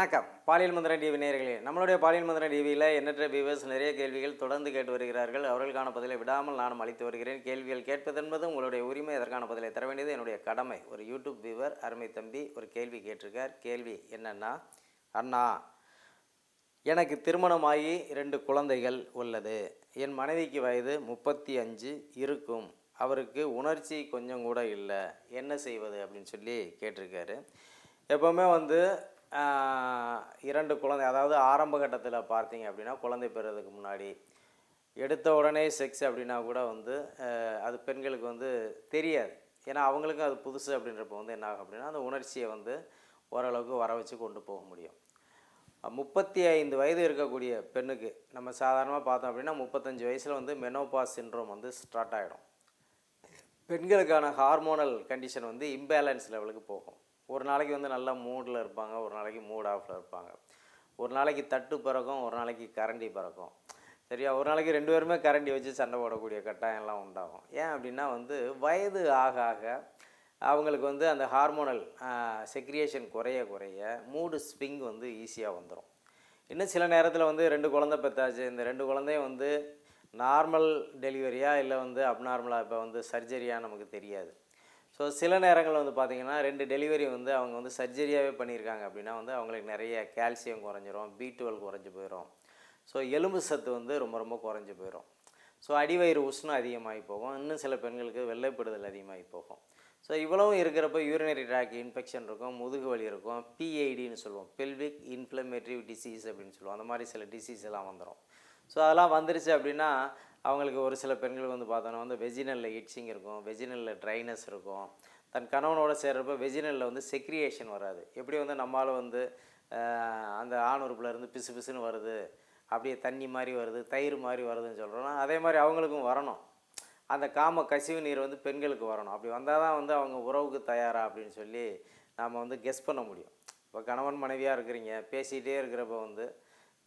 வணக்கம். பாலியல் மந்திரன் டிவி நேர்களே நம்மளுடைய பாலியல் மந்திரன் டிவியில் எண்ணற்ற வியூவர்ஸ் நிறைய கேள்விகள் தொடர்ந்து கேட்டு வருகிறார்கள். அவர்களுக்கான பதிலை விடாமல் நானும் அளித்து வருகிறேன். கேள்விகள் கேட்பதென்பது உங்களுடைய உரிமை. அதற்கான பதிலை தர வேண்டியது என்னுடைய கடமை. ஒரு யூடியூப் வியூவர் அருமை தம்பி ஒரு கேள்வி கேட்டிருக்கார். கேள்வி என்னன்னா அண்ணா எனக்கு திருமணமாகி ரெண்டு குழந்தைகள் உள்ளது. என் மனைவிக்கு வயது முப்பத்தி அஞ்சு இருக்கும். அவருக்கு உணர்ச்சி கொஞ்சம் கூட இல்லை. என்ன செய்வது? அப்படின்னு சொல்லி கேட்டிருக்காரு. எப்போவுமே வந்து இரண்டு குழந்தை அதாவது ஆரம்ப கட்டத்தில் பார்த்தீங்க அப்படின்னா குழந்தை பெறதுக்கு முன்னாடி எடுத்த உடனே செக்ஸ் அப்படின்னா கூட வந்து அது பெண்களுக்கு வந்து தெரியாது. ஏன்னா அவங்களுக்கும் அது புதுசு அப்படின்றப்ப வந்து என்ன ஆகும் அப்படின்னா அந்த உணர்ச்சியை வந்து ஓரளவுக்கு வர வச்சு கொண்டு போக முடியும். முப்பத்தி ஐந்து வயது இருக்கக்கூடிய பெண்ணுக்கு நம்ம சாதாரணமாக பார்த்தோம் அப்படின்னா முப்பத்தஞ்சு வயசில் வந்து மெனோபாஸ் சின்ரோம் வந்து ஸ்டார்ட் ஆகிடும் பெண்களுக்கான ஹார்மோனல் கண்டிஷன் வந்து இம்பேலன்ஸ் லெவலுக்கு போகும். ஒரு நாளைக்கு வந்து நல்லா மூடில் இருப்பாங்க ஒரு நாளைக்கு மூட் ஆஃபில் இருப்பாங்க. ஒரு நாளைக்கு தட்டு பறக்கும் ஒரு நாளைக்கு கரண்டி பறக்கும். சரியா? ஒரு நாளைக்கு ரெண்டு பேருமே கரண்டி வச்சு சண்டை போடக்கூடிய கட்டாயம்லாம் உண்டாகும். ஏன் அப்படின்னா வந்து வயது ஆக ஆக அவங்களுக்கு வந்து அந்த ஹார்மோனல் செக்ரியேஷன் குறைய குறைய மூடு ஸ்விங் வந்து ஈஸியாக வந்துடும் இன்னும் சில நேரத்தில் வந்து ரெண்டு குழந்தை பெற்றாச்சு இந்த ரெண்டு குழந்தையும் வந்து நார்மல் டெலிவரியா இல்லை வந்து அப்நார்மலாக இப்போ வந்து சர்ஜரியாக நமக்கு தெரியாது. ஸோ சில நேரங்கள் வந்து பார்த்திங்கன்னா ரெண்டு டெலிவரி வந்து அவங்க வந்து சர்ஜரியாகவே பண்ணியிருக்காங்க அப்படின்னா வந்து அவங்களுக்கு நிறைய கால்சியம் குறைஞ்சிரும் பி டுவெல் குறைஞ்சி போயிடும் ஸோ எலும்பு சத்து வந்து ரொம்ப ரொம்ப குறைஞ்சி போயிடும் ஸோ அடிவயிறு உஷ்ணம் அதிகமாகி போகும். இன்னும் சில பெண்களுக்கு வெள்ளைப்படுதல் அதிகமாகி போகும். ஸோ இவ்வளவும் இருக்கிறப்ப யூரினரி ட்ராக் இன்ஃபெக்ஷன் இருக்கும் முதுகு வலி இருக்கும் பிஐடின்னு சொல்லுவோம். பெல்விக் இன்ஃப்ளமேட்டரி டிசீஸ் அப்படின்னு சொல்லுவோம். அந்த மாதிரி சில டிசீஸ் எல்லாம் வந்துடும் ஸோ அதெல்லாம் வந்துருச்சு அப்படின்னா அவங்களுக்கு ஒரு சில பெண்கள் வந்து பார்த்தோன்னா வந்து வெஜினலில் இட்சிங் இருக்கும் வெஜினலில் ட்ரைனஸ் இருக்கும். தன் கணவனோட சேர்கிறப்ப வெஜினலில் வந்து செக்ரியேஷன் வராது. எப்படி வந்து நம்மளால் வந்து அந்த ஆணுறுப்புல இருந்து பிசு பிசுன்னு வருது அப்படியே தண்ணி மாதிரி வருது தயிர் மாதிரி வருதுன்னு சொல்கிறோன்னா அதே மாதிரி அவங்களுக்கும் வரணும். அந்த காம கசிவு நீர் வந்து பெண்களுக்கு வரணும். அப்படி வந்தால் தான் வந்து அவங்க உறவுக்கு தயாரா அப்படின்னு சொல்லி நாம் வந்து கெஸ் பண்ண முடியும். இப்போ கணவன் மனைவியாக இருக்கிறீங்க பேசிகிட்டே இருக்கிறப்ப வந்து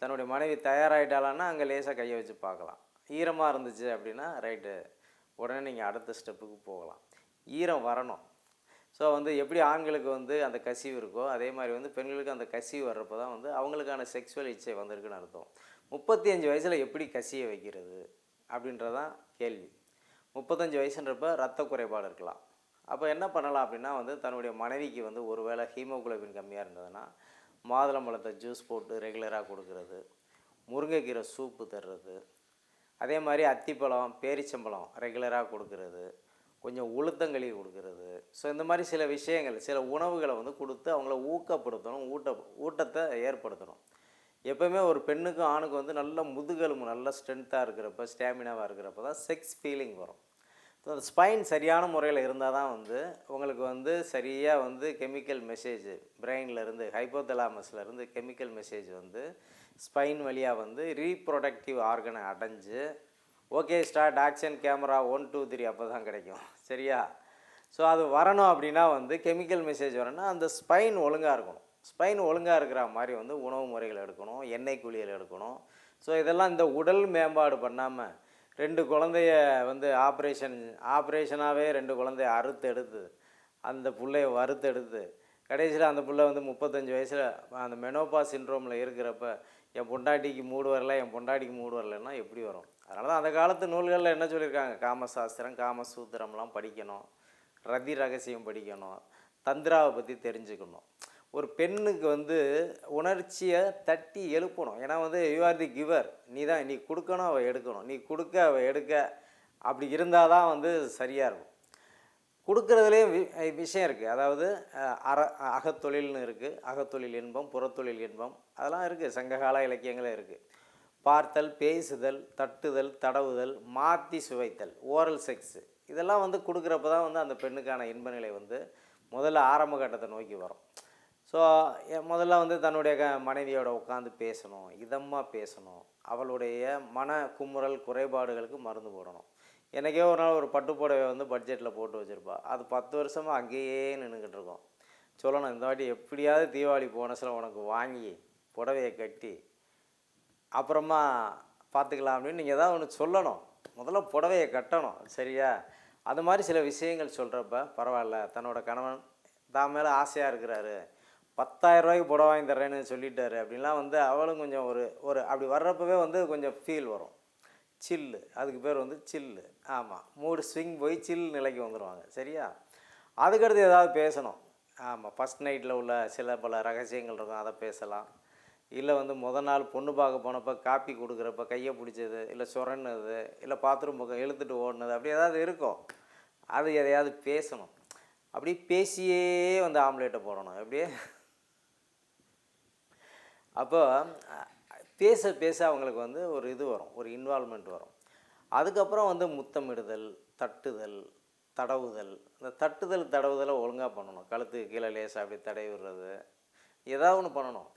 தன்னுடைய மனைவி தயாராகிட்டாலான்னா அங்கே லேசாக கையை வச்சு பார்க்கலாம். ஈரமாக இருந்துச்சு அப்படின்னா ரைட்டு. உடனே நீங்கள் அடுத்த ஸ்டெப்புக்கு போகலாம். ஈரம் வரணும். ஸோ வந்து எப்படி ஆண்களுக்கு வந்து அந்த கசிவு இருக்கோ அதே மாதிரி வந்து பெண்களுக்கு அந்த கசிவு வர்றப்போ தான் வந்து அவங்களுக்கான செக்ஸுவல் இச்சை வந்திருக்குன்னு அர்த்தம். முப்பத்தி அஞ்சு வயசில் எப்படி கசிய வைக்கிறது அப்படின்றதான் கேள்வி. முப்பத்தஞ்சு வயசுன்றப்ப ரத்த குறைபாடு இருக்கலாம். அப்போ என்ன பண்ணலாம் அப்படின்னா வந்து தன்னுடைய மனைவிக்கு வந்து ஒருவேளை ஹீமோகுளோபின் கம்மியாக இருந்ததுன்னா மாதுளம்பழத்தை ஜூஸ் போட்டு ரெகுலராக கொடுக்கறது. முருங்கைக்கீரை சூப்பு தர்றது. அதே மாதிரி அத்திப்பழம் பேரிச்சம்பழம் ரெகுலராக கொடுக்கறது. கொஞ்சம் உளுத்தங்களி கொடுக்கறது. ஸோ இந்த மாதிரி சில விஷயங்கள் சில உணவுகளை வந்து கொடுத்து அவங்கள ஊக்கப்படுத்தணும் ஊட்ட ஊட்டத்தை ஏற்படுத்தணும். எப்போவுமே ஒரு பெண்ணுக்கும் ஆணுக்கும் வந்து நல்ல முதுகெலும்பு நல்ல ஸ்ட்ரென்த்தாக இருக்கிறப்ப ஸ்டாமினாவாக இருக்கிறப்ப தான் செக்ஸ் ஃபீலிங் வரும். ஸோ அந்த ஸ்பைன் சரியான முறையில் இருந்தால் தான் வந்து உங்களுக்கு வந்து சரியாக வந்து கெமிக்கல் மெசேஜ் பிரெயின்லேருந்து ஹைப்போதலாமஸ்லேருந்து கெமிக்கல் மெசேஜ் வந்து ஸ்பைன் வழியாக வந்து ரீப்ரொடக்டிவ் ஆர்கனை அடைஞ்சு okay start action camera one two three அப்போ தான் கிடைக்கும். சரியா? ஸோ அது வரணும் அப்படின்னா வந்து கெமிக்கல் மெசேஜ் வரணும்னா அந்த ஸ்பைன் ஒழுங்காக இருக்கணும். ஸ்பைன் ஒழுங்காக இருக்கிற மாதிரி வந்து உணவு முறைகள் எடுக்கணும் எண்ணெய் குளியல் எடுக்கணும். ஸோ இதெல்லாம் இந்த உடல் மேம்பாடு பண்ணாமல் ரெண்டு குழந்தைய வந்து ஆப்ரேஷன் ஆப்ரேஷனாகவே ரெண்டு குழந்தைய அறுத்து எடுத்து அந்த பிள்ளைய வறுத்து எடுத்து கடைசியில் அந்த பிள்ளை வந்து முப்பத்தஞ்சு வயசில் அந்த மெனோபா சின்ரோமில் இருக்கிறப்ப என் பொண்டாட்டிக்கு மூடு வரல என் பொண்டாட்டிக்கு மூடு வரலன்னா எப்படி வரும்? அதனால தான் அந்த காலத்து நூல்களில் என்ன சொல்லியிருக்காங்க? காமசாஸ்திரம் காமசூத்திரம்லாம் படிக்கணும். ரதி ரகசியம் படிக்கணும். தந்திராவை பற்றி தெரிஞ்சுக்கணும். ஒரு பெண்ணுக்கு வந்து உணர்ச்சியை தட்டி எழுப்பணும். ஏன்னா வந்து யூ ஆர் தி கிவர் நீ தான் நீ கொடுக்கணும் அவள் எடுக்கணும். நீ கொடுக்க அவள் எடுக்க. அப்படி இருந்தால் தான் வந்து சரியாக இருக்கும். கொடுக்குறதுலேயும் வி விஷயம் இருக்குது அதாவது அற அகத்தொழில்னு இருக்குது அகத்தொழில் இன்பம் புறத்தொழில் இன்பம். அதெல்லாம் இருக்குது சங்ககால இலக்கியங்களே இருக்குது பார்த்தல் பேசுதல் தட்டுதல் தடவுதல் மாற்றி சுவைத்தல் ஓரல் செக்ஸு இதெல்லாம் வந்து கொடுக்குறப்ப தான் வந்து அந்த பெண்ணுக்கான இன்ப நிலை வந்து முதல்ல ஆரம்ப கட்டத்தை நோக்கி வரும். ஸோ முதல்ல வந்து தன்னுடைய க மனைவியோட உட்காந்து பேசணும் இதமாக பேசணும். அவளுடைய மன குமுறல் குறைபாடுகளுக்கு மருந்து போடணும். எனக்கே ஒரு நாள் ஒரு பட்டு புடவை வந்து பட்ஜெட்டில் போட்டு வச்சுருப்பா. அது பத்து வருஷமாக அங்கேயே நின்றுக்கிட்டு இருக்கோம். சொல்லணும் இந்த வாட்டி எப்படியாவது தீபாவளி போனஸில் உனக்கு வாங்கி புடவையை கட்டி அப்புறமா பார்த்துக்கலாம் அப்படின்னு நீங்கள் ஏதாவது ஒன்று சொல்லணும். முதல்ல புடவையை கட்டணும் சரியா? அது மாதிரி சில விஷயங்கள் சொல்கிறப்ப பரவாயில்ல தன்னோட கணவன் தான் மேலே ஆசையாக இருக்கிறாரு. பத்தாயிரம் ரூபாய்க்கு புடவை வாங்கி தர்றேன்னு சொல்லிட்டாரு அப்படின்லாம் வந்து அவளும் கொஞ்சம் ஒரு ஒரு அப்படி வர்றப்பவே வந்து கொஞ்சம் ஃபீல் வரும். சில்லு. அதுக்கு பேர் வந்து சில்லு. ஆமாம் மூடு ஸ்விங் போய் சில் நிலைக்கு வந்துடுவாங்க சரியா? அதுக்கடுத்து ஏதாவது பேசணும். ஆமாம் ஃபஸ்ட் நைட்டில் உள்ள சில பல ரகசியங்கள் இருக்கும். அதை பேசலாம். இல்லை வந்து முத நாள் பொண்ணு பார்க்க போனப்போ காப்பி கொடுக்குறப்ப கையை பிடிச்சது இல்லை சுரண்டது இல்லை பாத்ரூம் பக்கம் இழுத்துட்டு ஓடினது அப்படி ஏதாவது இருக்கும். அது எதையாவது பேசணும். அப்படி பேசியே வந்து ஆம்லேட்டை போடணும். அப்படியே அப்போ பேச பேச அவங்களுக்கு வந்து ஒரு இது வரும் ஒரு இன்வால்மெண்ட் வரும். அதுக்கப்புறம் வந்து முத்தமிடுதல் தட்டுதல் தடவுதல். இந்த தட்டுதல் தடவுதலை ஒழுங்காக பண்ணணும். கழுத்துக்கு கீழே லேசாக அப்படி தடவி விடுறது. ஏதாவது ஒன்று பண்ணணும்.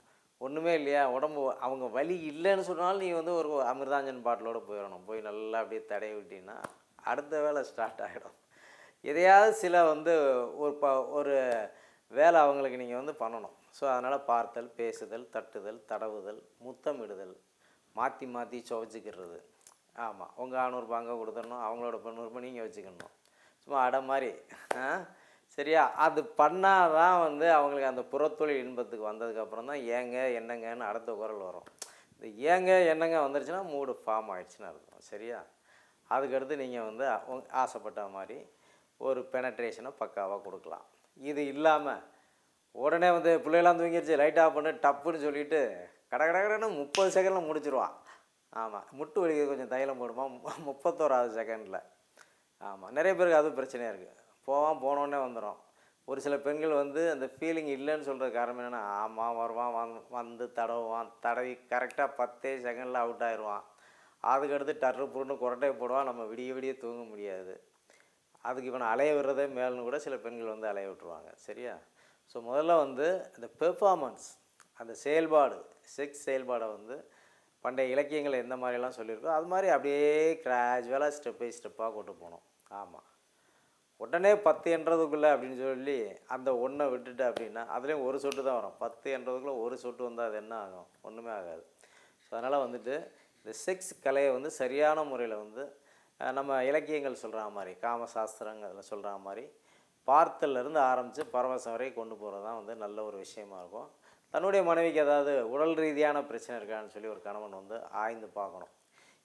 ஒன்றுமே இல்லையா? உடம்பு அவங்க வலி இல்லைன்னு சொன்னாலும் நீ வந்து ஒரு அமிர்தாஞ்சன் பாட்டிலோட போயிடணும். போய் நல்லா அப்படியே தடவி விட்டீங்கன்னா அடுத்த வேலை ஸ்டார்ட் ஆகிடும் எதையாவது சில வந்து ஒரு ப ஒரு வேலை அவங்களுக்கு நீங்கள் வந்து பண்ணணும். ஸோ அதனால் பார்த்தல் பேசுதல் தட்டுதல் தடவுதல் முத்தமிடுதல் மாற்றி மாற்றி சுவைச்சிக்கிறது. ஆமாம் உங்கள் ஆநூறுபா அங்கே கொடுத்துடணும் அவங்களோட பன்னூறுபா நீங்கள் வச்சுக்கணும். சும்மா அடை மாதிரி சரியா? அது பண்ணால் தான் வந்து அவங்களுக்கு அந்த புறத்தொழில் இன்பத்துக்கு வந்ததுக்கப்புறம் தான் ஏங்க என்னங்கன்னு அடுத்த குரல் வரும். இந்த ஏங்க என்னங்க வந்துருச்சுன்னா மூடு ஃபார்ம் ஆயிடுச்சுன்னு அர்த்தம். சரியா? அதுக்கடுத்து நீங்கள் வந்து ஆசைப்பட்ட மாதிரி ஒரு பெனட்ரேஷனை பக்காவாக கொடுக்கலாம். இது இல்லாமல் உடனே வந்து பிள்ளையெல்லாம் தூங்கிடுச்சு லைட் ஆஃப் பண்ணு டப்புன்னு சொல்லிட்டு கட கட கடன்னு முப்பது செகண்டில் முடிச்சிருவான் ஆமாம் முட்டு வலிக்கு கொஞ்சம் தைலம் போடுமா மு- முப்பத்தோராவது செகண்டில் ஆமாம் நிறைய பேருக்கு அதுவும் பிரச்சனையாக இருக்குது போவான் போனோடனே வந்துடும் ஒரு சில பெண்கள் வந்து அந்த ஃபீலிங் இல்லைன்னு சொல்கிற காரணம் என்னென்னா ஆமாம் வருவான் வந் வந்து தடவுவான் தடவி கரெக்டாக பத்தே செகண்டில் அவுட் ஆயிடுவான் அதுக்கடுத்து டர்ரு புருன்னு குரட்டை போடுவான் நம்ம விடிய விடிய தூங்க முடியாது. அதுக்கு இவனை அலைய விடுறதே மேல்னு கூட சில பெண்கள் வந்து அலைய விட்டுருவாங்க. சரியா? ஸோ முதல்ல வந்து அந்த பெர்ஃபார்மன்ஸ் அந்த செயல்பாடு செக்ஸ் செயல்பாடை வந்து பண்டைய இலக்கியங்கள் எந்த மாதிரிலாம் சொல்லியிருக்கோ அது மாதிரி அப்படியே கிராஜுவலாக ஸ்டெப் பை ஸ்டெப்பாக கொண்டு போகணும் ஆமாம் உடனே பத்து என்றதுக்குள்ளே அப்படின்னு சொல்லி அந்த ஒன்றை விட்டுட்டு அப்படின்னா அதுலேயும் ஒரு சொட்டு தான் வரும். பத்து என்றதுக்குள்ளே ஒரு சொட்டு வந்தால் அது என்ன ஆகும்? ஒன்றுமே ஆகாது. ஸோ அதனால் வந்துட்டு இந்த செக்ஸ் கலையை வந்து சரியான முறையில் வந்து நம்ம இலக்கியங்கள் சொல்கிற மாதிரி காமசாஸ்திரங்கள் சொல்கிற மாதிரி பார்த்தல்ல இருந்து ஆரம்பித்து பரவசம் வரை கொண்டு போகிறது தான் வந்து நல்ல ஒரு விஷயமா இருக்கும். தன்னுடைய மனைவிக்கு ஏதாவது உடல் ரீதியான பிரச்சனை இருக்கான்னு சொல்லி ஒரு கணவன் வந்து ஆய்ந்து பார்க்கணும்.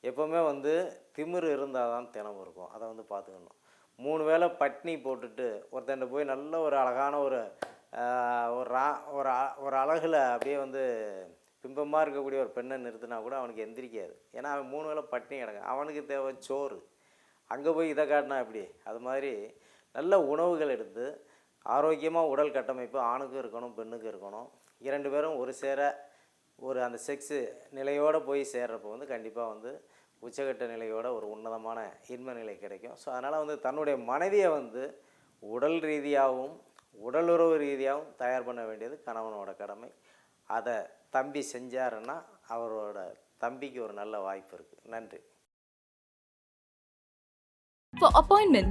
எப்போவுமே வந்து திமிரு இருந்தால் தான் தினமும் இருக்கும். அதை வந்து பார்த்துக்கணும். மூணு வேளை பட்னி போட்டுட்டு ஒருத்தன்ட்ட போய் நல்ல ஒரு அழகான ஒரு ஒரு ரா- ஒரு அ- ஒரு அழகில் அப்படியே வந்து பிம்பமாக இருக்கக்கூடிய ஒரு பெண்ணை நிறுத்தினா கூட அவனுக்கு எந்திரிக்காது. ஏன்னா அவன் மூணு வேளை பட்னி கிடக்கும் அவனுக்கு தேவை சோறு. அங்கே போய் இதை காட்டினா எப்படி? அது மாதிரி நல்ல உணவுகள் எடுத்து ஆரோக்கியமாக உடல் கட்டமைப்பு ஆணுக்கும் இருக்கணும் பெண்ணுக்கும் இருக்கணும். இரண்டு பேரும் ஒரு சேர ஒரு அந்த செக்ஸு நிலையோடு போய் சேர்றப்போ வந்து கண்டிப்பாக வந்து உச்சகட்ட நிலையோட ஒரு உன்னதமான இன்ப நிலை கிடைக்கும். ஸோ அதனால் வந்து தன்னுடைய மனைவியை வந்து உடல் ரீதியாகவும் உடலுறவு ரீதியாகவும் தயார் பண்ண வேண்டியது கணவனோட கடமை. அதை தம்பி செஞ்சாருன்னா அவரோட தம்பிக்கு ஒரு நல்ல வாய்ப்பு இருக்குது நன்றி. For appointment,